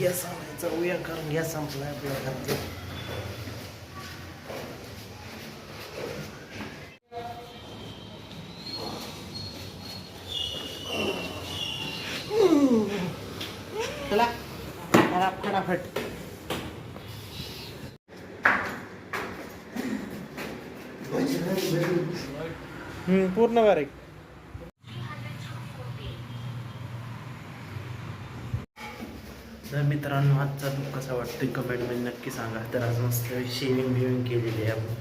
Gas आणायचा उया कारण gas संपलाय आपल्या घरात चला करा फटाफट. पूर्ण बारीक. तर मित्रांनो आजचा लुक कसा वाटतो कमेंटमध्ये नक्की सांगा. तर आज मस्त शेविंग बिविंग केलेली आहे आपण.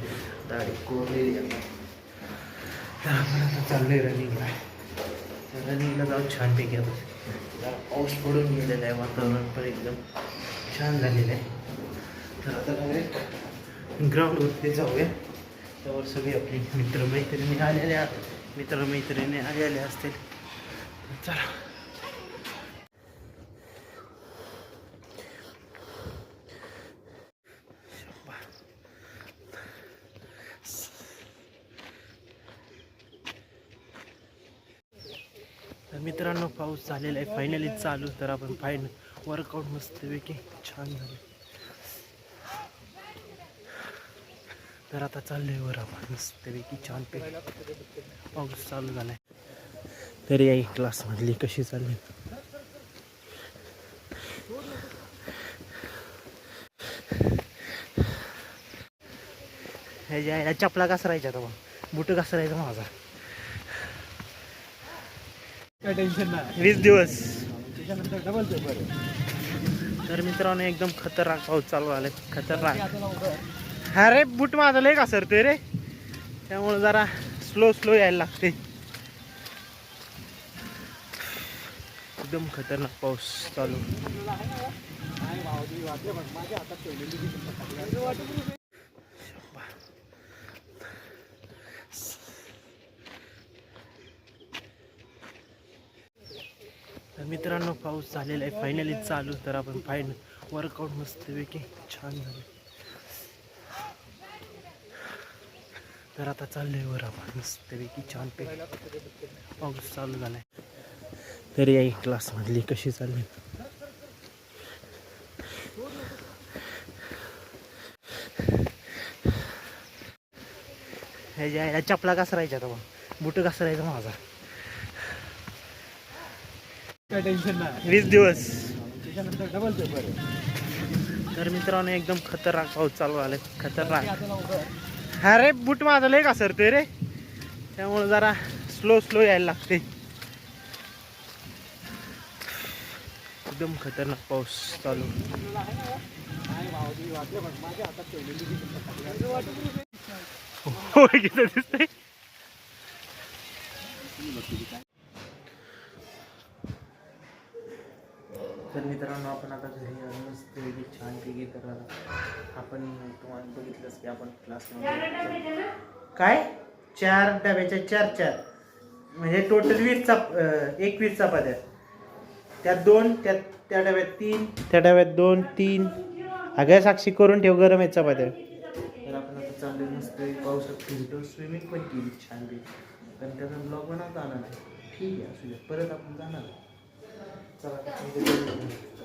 दाढी कोरलेली आहे. तर आपण आता चाललोय रनिंगला तर रनिंगला जाऊ छानपैकी आता जरा पाऊस पडून गेलेला आहे वातावरण पण एकदम छान झालेलं आहे. तर आता डायरेक्ट ग्राउंडवरती जाऊया. त्यावर सगळे आपली मित्रमैत्रिणी आलेल्या मित्रमैत्रिणी आलेले असतील. चला. तर मित्रांनो पाऊस झालेला आहे. फायनली चालू. तर आपण फायनल वर्कआउट मस्तपैकी छान झालं. तर आता चाललोय वर आपण. मस्तपैकी छान पैकी पाऊस चालू झालाय. तरी आई क्लासमधली कशी चालली? ह्याच्या चपला कसा राहायच्या आता बुट कसा राहायचा माझा. वीस दिवस. तर मित्रांनो एकदम खतरनाक पाऊस चालू झालाय. खतरनाक. लवकर. अरे बूट माझं लय घसरते रे? त्यामुळे जरा स्लो स्लो यायला लागते एकदम खतरनाक पाऊस चालू. मित्रांनो पाऊस झालेला आहे. फायनली चालू. तर आपण फायनल वर्कआउट मस्तपैकी छान झालं. तर आता चाललोय वर आपण. मस्तपैकी छान पैकी पाऊस चालू झालाय. तरी आई क्लासमधली कशी चालली? ह्याच्या चपला कसा राहायच्या आता बुट कसा राहायचा माझा. काय टेन्शन नाही. वीस दिवस. त्याच्यानंतर डबल पेपर आहे. तर मित्रांनो एकदम खतरनाक पाऊस चालू झालाय. खतरनाक. अरे बूट माझं लय घसरते रे. त्यामुळे जरा स्लो स्लो यायला लागते. एकदम खतरनाक पाऊस चालू. नाही तर मित्रांनो आपण आता घरी आलो. मस्त पैकी तर आपण तुम्हाला बघितलंच की आपण क्लासमध्ये काय? चार डब्याच्या चार चार. म्हणजे टोटल वीस चप अं, एकवीस चपात्या. त्यात दोन त्यात त्या डब्यात तीन. त्या डब्यात दोन तीन. अगं साक्षी करून ठेव गरम आहेत चपात्या. तर आपण आता चाललोय मस्त पावसात फिरतो स्विमिंग पण केली छान पैकी. पण त्याचा ब्लॉग बनवता आला नाही. ठीक आहे असू द्या. परत आपण जाणार चला आता इथे जाऊया.